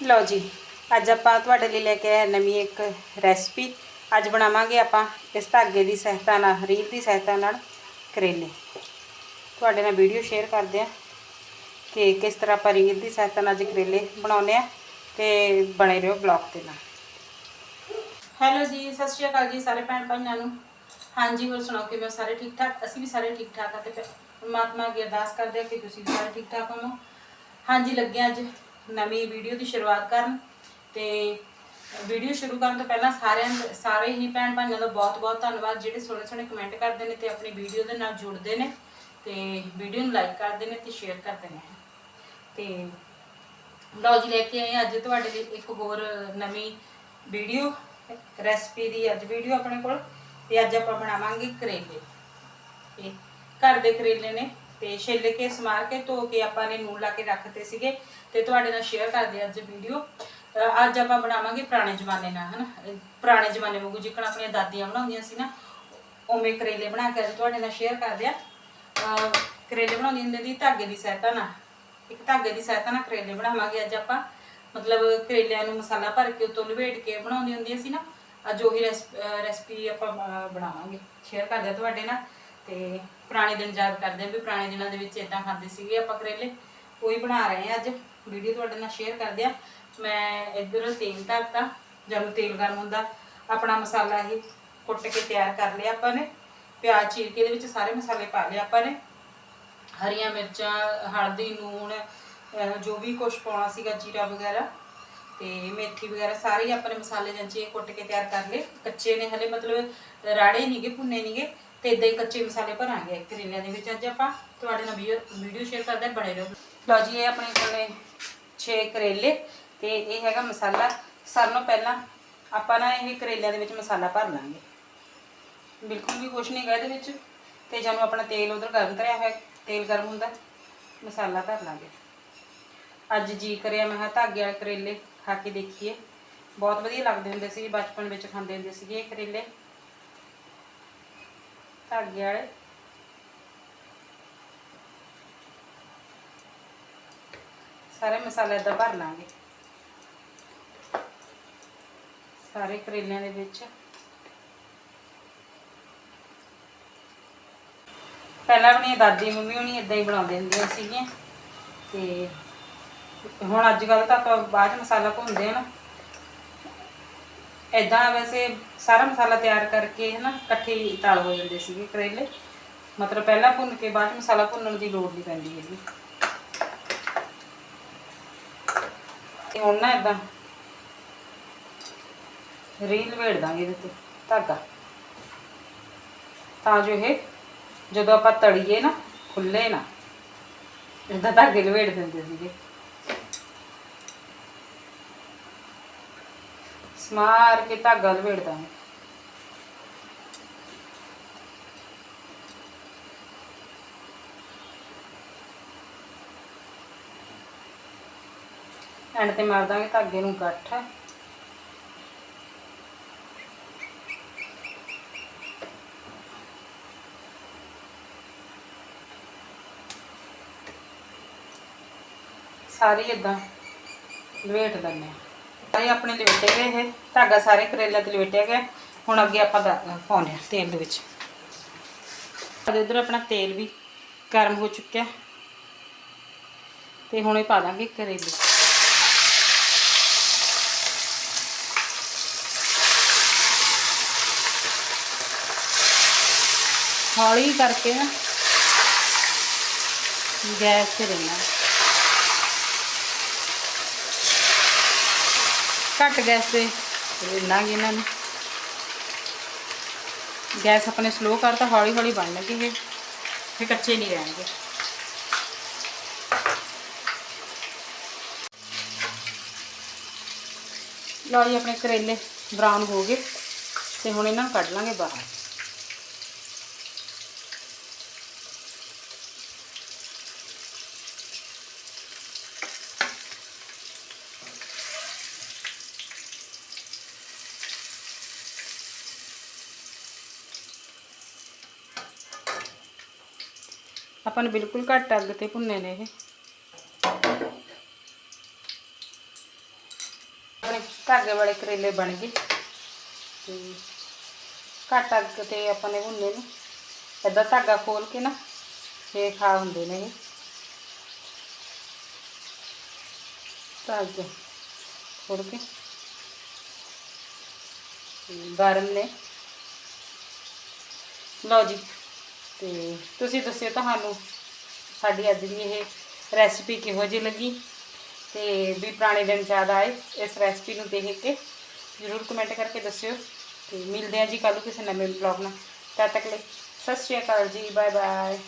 ਲਓ ਜੀ, ਅੱਜ ਆਪਾਂ ਤੁਹਾਡੇ ਲਈ ਲੈ ਕੇ ਆਏ ਨਵੀਂ ਇੱਕ ਰੈਸਪੀ ਅੱਜ ਬਣਾਵਾਂਗੇ ਆਪਾਂ ਇਸ ਧਾਗੇ ਦੀ ਸਹਾਇਤਾ ਨਾਲ ਰੀਲ ਦੀ ਸਹਾਇਤਾ ਨਾਲ ਕਰੇਲੇ। ਤੁਹਾਡੇ ਨਾਲ ਵੀਡੀਓ ਸ਼ੇਅਰ ਕਰਦੇ ਆ ਕਿ ਕਿਸ ਤਰ੍ਹਾਂ ਆਪਾਂ ਰੀਲ ਦੀ ਸਹਾਇਤਾ ਨਾਲ ਅੱਜ ਕਰੇਲੇ ਬਣਾਉਂਦੇ ਆ ਤੇ ਬਣੇ ਰਹੋ ਬਲੌਗ ਦੇ ਨਾਲ। ਹੈਲੋ ਜੀ, ਸਤਿ ਸ਼੍ਰੀ ਅਕਾਲ ਜੀ ਸਾਰੇ ਭੈਣ ਭਾਈਆਂ ਨੂੰ। ਹਾਂਜੀ, ਹੋਰ ਸੁਣਾਓ, ਕਿਵੇਂ ਹੋ? ਸਾਰੇ ਠੀਕ ਠਾਕ? ਅਸੀਂ ਵੀ ਸਾਰੇ ਠੀਕ ਠਾਕ ਆ ਤੇ ਪਰਮਾਤਮਾ ਅੱਗੇ ਅਰਦਾਸ ਕਰਦੇ ਆ ਕਿ ਤੁਸੀਂ ਵੀ ਸਾਰੇ ਠੀਕ ਠਾਕ ਹੋਵੋ। ਹਾਂਜੀ, ਲੱਗੇ ਹਾਂ ਅੱਜ ਨਵੀਂ ਵੀਡੀਓ ਦੀ ਸ਼ੁਰੂਆਤ ਕਰਨ ਤੇ ਵੀਡੀਓ ਸ਼ੁਰੂ ਕਰਨ ਤੋਂ ਪਹਿਲਾਂ ਸਾਰਿਆਂ ਸਾਰੇ ਹੀ ਭੈਣ ਭਾਈਆਂ ਦਾ ਬਹੁਤ-ਬਹੁਤ ਧੰਨਵਾਦ, ਜਿਹੜੇ ਸੋਹਣੇ ਸੋਹਣੇ ਕਮੈਂਟ ਕਰਦੇ ਨੇ ਤੇ ਆਪਣੀ ਵੀਡੀਓ ਦੇ ਨਾਲ ਜੁੜਦੇ ਨੇ ਤੇ ਵੀਡੀਓ ਨੂੰ ਲਾਈਕ ਕਰਦੇ ਨੇ ਤੇ ਸ਼ੇਅਰ ਕਰਦੇ ਨੇ। ਤੇ ਲਓ ਜੀ, ਲੈ ਕੇ ਆਏ ਅੱਜ ਤੁਹਾਡੇ ਲਈ ਇੱਕ ਹੋਰ ਨਵੀਂ ਵੀਡੀਓ ਰੈਸਪੀ ਦੀ ਅੱਜ ਵੀਡੀਓ ਆਪਣੇ ਕੋਲ ਤੇ ਅੱਜ ਆਪਾਂ ਬਣਾਵਾਂਗੇ ਕਰੇਲੇ। ਤੇ ਘਰ ਦੇ ਕਰੇਲੇ ਨੇ। ਤੇ ਛਿੱਲ ਕੇ, ਸਮਾਰ ਕੇ, ਧੋ ਕੇ ਆਪਾਂ ਨੇ ਨੂਨ ਲਾ ਕੇ ਰੱਖਤੇ ਸੀਗੇ ਤੇ ਤੁਹਾਡੇ ਨਾਲ ਸ਼ੇਅਰ ਕਰਦੇ ਹਾਂ ਅੱਜ ਵੀਡੀਓ ਅੱਜ ਆਪਾਂ ਬਣਾਵਾਂਗੇ ਪੁਰਾਣੇ ਜ਼ਮਾਨੇ ਨਾਲ, ਹਨਾ? ਪੁਰਾਣੇ ਜ਼ਮਾਨੇ ਵਾਂਗੂ ਜਿੱਕਣ ਆਪਣੀਆਂ ਦਾਦੀਆਂ ਬਣਾਉਂਦੀਆਂ ਸੀ ਨਾ, ਉਵੇਂ ਕਰੇਲੇ ਬਣਾ ਕੇ ਅੱਜ ਤੁਹਾਡੇ ਨਾਲ ਸ਼ੇਅਰ ਕਰਦੇ ਆ ਕਰੇਲੇ ਬਣਾਉਂਦੀ ਹੁੰਦੀ ਦੀ ਧਾਗੇ ਦੀ ਸਹਾਇਤਾ ਨਾਲ। ਇੱਕ ਧਾਗੇ ਦੀ ਸਹਾਇਤਾ ਨਾਲ ਕਰੇਲੇ ਬਣਾਵਾਂਗੇ ਅੱਜ ਆਪਾਂ। ਮਤਲਬ ਕਰੇਲਿਆਂ ਨੂੰ ਮਸਾਲਾ ਭਰ ਕੇ ਉਤੋਂ ਲਵੇਟ ਕੇ ਬਣਾਉਂਦੀ ਹੁੰਦੀਆਂ ਸੀ ਨਾ, ਅੱਜ ਉਹੀ ਰੈਸਪੀ ਆਪਾਂ ਬਣਾਵਾਂਗੇ। ਸ਼ੇਅਰ ਕਰਦੇ ਆ ਤੁਹਾਡੇ ਨਾਲ ਤੇ ਪੁਰਾਣੇ ਦਿਨ ਯਾਦ ਕਰਦੇ ਆ ਵੀ ਪੁਰਾਣੇ ਦਿਨਾਂ ਦੇ ਵਿੱਚ ਇਦਾਂ ਖਾਂਦੇ ਸੀਗੇ ਆਪਾਂ ਕਰੇਲੇ। ਉਹੀ ਬਣਾ ਰਹੇ ਆ ਅੱਜ। ਵੀਡੀਓ ਤੁਹਾਡੇ ਨਾਲ ਸ਼ੇਅਰ ਕਰਦੇ ਆ। ਮੈਂ ਇੱਧਰ ਤੇਲ ਧਰਤਾ, ਜਦੋਂ ਤੇਲ ਗਰਮ ਹੁੰਦਾ, ਆਪਣਾ ਮਸਾਲਾ ਇਹ ਕੁੱਟ ਕੇ ਤਿਆਰ ਕਰ ਲਿਆ ਆਪਾਂ ਨੇ। ਪਿਆਜ਼ ਚੀਰ ਕੇ ਇਹਦੇ ਵਿੱਚ ਸਾਰੇ ਮਸਾਲੇ ਪਾ ਲਏ ਆਪਾਂ ਨੇ। ਹਰੀਆਂ ਮਿਰਚਾਂ, ਹਲਦੀ, ਨੂਣ ਜੋ ਵੀ ਕੁਝ ਪਾਉਣਾ ਸੀਗਾ, ਜੀਰਾ ਵਗੈਰਾ ਤੇ ਮੇਥੀ ਵਗੈਰਾ ਸਾਰੇ ਆਪਣੇ ਮਸਾਲੇ ਜੰਚੇ ਕੁੱਟ ਕੇ ਤਿਆਰ ਕਰ ਲਏ। ਕੱਚੇ ਨੇ ਹਲੇ ਮਤਲਬ ਰਾੜੇ ਨਹੀਂਗੇ ਭੁੰਨੇ ਨਹੀਂਗੇ ਤੇ ਇਦਾਂ ਹੀ ਕੱਚੇ ਮਸਾਲੇ ਭਰਾਂਗੇ ਕਰੇਲਿਆਂ ਦੇ ਵਿੱਚ ਅੱਜ ਆਪਾਂ ਤੁਹਾਡੇ ਨਾਲ ਵੀਡੀਓ ਸ਼ੇਅਰ ਕਰਦੇ ਹਾਂ, ਬਣੇ ਰਹੋ। ਲਓ ਜੀ ਇਹ ਆਪਣੇ ਕੋਲੇ 6 ਕਰੇਲੇ ਤੇ ਇਹ ਹੈਗਾ ਮਸਾਲਾ। ਸਾਰਿਆਂ ਨਾਲੋਂ ਪਹਿਲਾਂ ਆਪਾਂ ਨਾ ਇਹ ਕਰੇਲਿਆਂ ਦੇ ਵਿੱਚ ਮਸਾਲਾ ਭਰ ਲਾਂਗੇ। ਬਿਲਕੁਲ ਵੀ ਕੁਛ ਨਹੀਂ ਗਾ ਇਹਦੇ ਵਿੱਚ। ਤੇ ਜਦੋਂ ਆਪਣਾ ਤੇਲ ਉਧਰ ਗਰਮ ਕਰਿਆ ਹੋਇਆ ਤੇਲ ਗਰਮ ਹੁੰਦਾ ਮਸਾਲਾ ਭਰ ਲਾਂਗੇ। ਅੱਜ ਜੀ ਕਰਿਆ ਮੈਂ ਕਿਹਾ ਧਾਗੇ ਵਾਲੇ ਕਰੇਲੇ ਖਾ ਕੇ ਦੇਖੀਏ। ਬਹੁਤ ਵਧੀਆ ਲੱਗਦੇ ਹੁੰਦੇ ਸੀ ਬਚਪਨ ਵਿੱਚ ਖਾਂਦੇ ਹੁੰਦੇ ਸੀਗੇ ਇਹ ਕਰੇਲੇ। ਧਾਗੇ ਵਾਲੇ। ਸਾਰੇ ਮਸਾਲੇ ਦਾ ਭਰ ਲਾਂਗੇ। ਸਾਰੇ ਕਰੇਲਿਆਂ ਦੇ ਵਿੱਚ। ਪਹਿਲਾਂ ਆਪਣੀ ਦਾਦੀ ਮੰਮੀ ਹੁਣੀ ਇਦਾਂ ਹੀ ਬਣਾਉਂਦੇ ਹੁੰਦੀਆਂ ਸੀਗੀਆਂ। ਤੇ ਹੁਣ ਅੱਜ ਕੱਲ ਤਾਂ ਆਪਾਂ ਬਾਅਦ 'ਚ ਮਸਾਲਾ ਭੁੰਨਦੇ ਆ ਨਾ। ਇਦਾਂ ਵੈਸੇ ਸਾਰਾ ਮਸਾਲਾ ਤਿਆਰ ਕਰਕੇ ਹਨਾ, ਇਕੱਠੇ ਹੀ ਤਲ ਹੋ ਜਾਂਦੇ ਸੀਗੇ ਕਰੇਲੇ। ਮਤਲਬ ਪਹਿਲਾਂ ਭੁੰਨ ਕੇ ਬਾਅਦ ਮਸਾਲਾ ਭੁੰਨਣ ਦੀ ਲੋੜ ਨਹੀਂ ਪੈਂਦੀ ਹੈਗੀ। ਤੇ ਹੁਣ ਨਾ ਇਦਾਂ ਰੀਲ ਵੇੜ ਦਾਂਗੇ ਇਹਦੇ ਤੇ, ਧਾਗਾ। ਤਾਂ ਜੋ ਇਹ ਜਦੋਂ ਆਪਾਂ ਤੜੀਏ ਨਾ, ਖੁੱਲੇ ਨਾ ਇਦਾਂ ਧਾਗੇ ਲਵੇੜ ਦਿੰਦੇ ਸੀਗੇ। ਸਮਾਰ ਕੇ ਧਾਗਾ ਲਵੇੜ ਦਾਂਗੇ ਐਂਡ ਤੇ ਮਾਰ ਦਾਂਗੇ ਧਾਗੇ ਨੂੰ ਗੱਠ ਸਾਰੀ ਇਦਾਂ ਲਵੇਟ ਦਿੰਦੇ ਆ ਸਾਰੇ ਆਪਣੇ ਲਵੇਟੇ ਗਏ ਇਹ। ਧਾਗਾ ਸਾਰੇ ਕਰੇਲੇ ਤੇ ਲਵੇਟਿਆ ਗਿਆ। ਹੁਣ ਅੱਗੇ ਆਪਾਂ ਦਾ- ਪਾਉਂਦੇ ਆ ਤੇਲ ਦੇ ਵਿੱਚ। ਇਧਰ ਆਪਣਾ ਤੇਲ ਵੀ ਗਰਮ ਹੋ ਚੁੱਕਿਆ। ਤੇ ਹੁਣ ਇਹ ਪਾ ਦਾਂਗੇ ਕਰੇਲੇ। ਹੌਲੀ ਕਰਕੇ ਨਾ ਗੈਸ ਤੇ ਰਹਿਣਾ। ਘੱਟ ਗੈਸ ਤੇ ਰਿੰਨਾਂਗੇ ਇਹਨਾਂ ਨੂੰ ਗੈਸ ਆਪਣੇ ਸਲੋ ਕਰਤਾ ਹੌਲੀ ਹੌਲੀ ਬਣਨਗੇ ਇਹ ਫਿਰ ਕੱਚੇ ਨਹੀਂ ਰਹਿਣਗੇ ਲਓ ਜੀ ਆਪਣੇ ਕਰੇਲੇ ਬਰਾਊਨ ਹੋ ਗਏ ਤੇ ਹੁਣ ਇਹਨਾਂ ਨੂੰ ਕੱਢ ਲਾਂਗੇ ਬਾਹਰ ਆਪਾਂ ਨੇ ਬਿਲਕੁਲ ਘੱਟ ਅੱਗ ਤੇ ਭੁੰਨੇ ਨੇ ਇਹ ਧਾਗੇ ਵਾਲੇ ਕਰੇਲੇ ਬਣ ਗਏ ਤੇ ਘੱਟ ਅੱਗ ਤੇ ਆਪਾਂ ਨੇ ਭੁੰਨੇ ਨੂੰ ਏਦਾਂ ਧਾਗਾ ਖੋਲ ਕੇ ਨਾ ਫੇਰ ਖਾ ਹੁੰਦੇ ਨੇ ਇਹ ਧਾਗਾ ਖੋਲ ਕੇ ਤੇ ਗਰਮ ਨੇ ਲਓ ਜੀ ਤੇ ਤੁਸੀਂ ਦੱਸਿਓ ਤੁਹਾਨੂੰ ਸਾਡੀ ਅੱਜ ਦੀ ਇਹ ਰੈਸਪੀ ਕਿਹੋ ਜਿਹੀ ਲੱਗੀ ਤੇ ਵੀ ਪੁਰਾਣੇ ਦਿਨ ਯਾਦ ਆਏ, ਇਸ ਰੈਸਪੀ ਨੂੰ ਦੇਖ ਕੇ ਜ਼ਰੂਰ ਕਮੈਂਟ ਕਰਕੇ ਦੱਸਿਓ ਤੇ ਮਿਲਦੇ ਹਾਂ ਜੀ ਕੱਲ੍ਹ ਕਿਸੇ ਨਵੇਂ ਬਲੌਗ ਨਾਲ। ਤਦ ਤੱਕ ਲਈ ਸਤਿ ਸ਼੍ਰੀ ਅਕਾਲ ਜੀ ਬਾਏ ਬਾਏ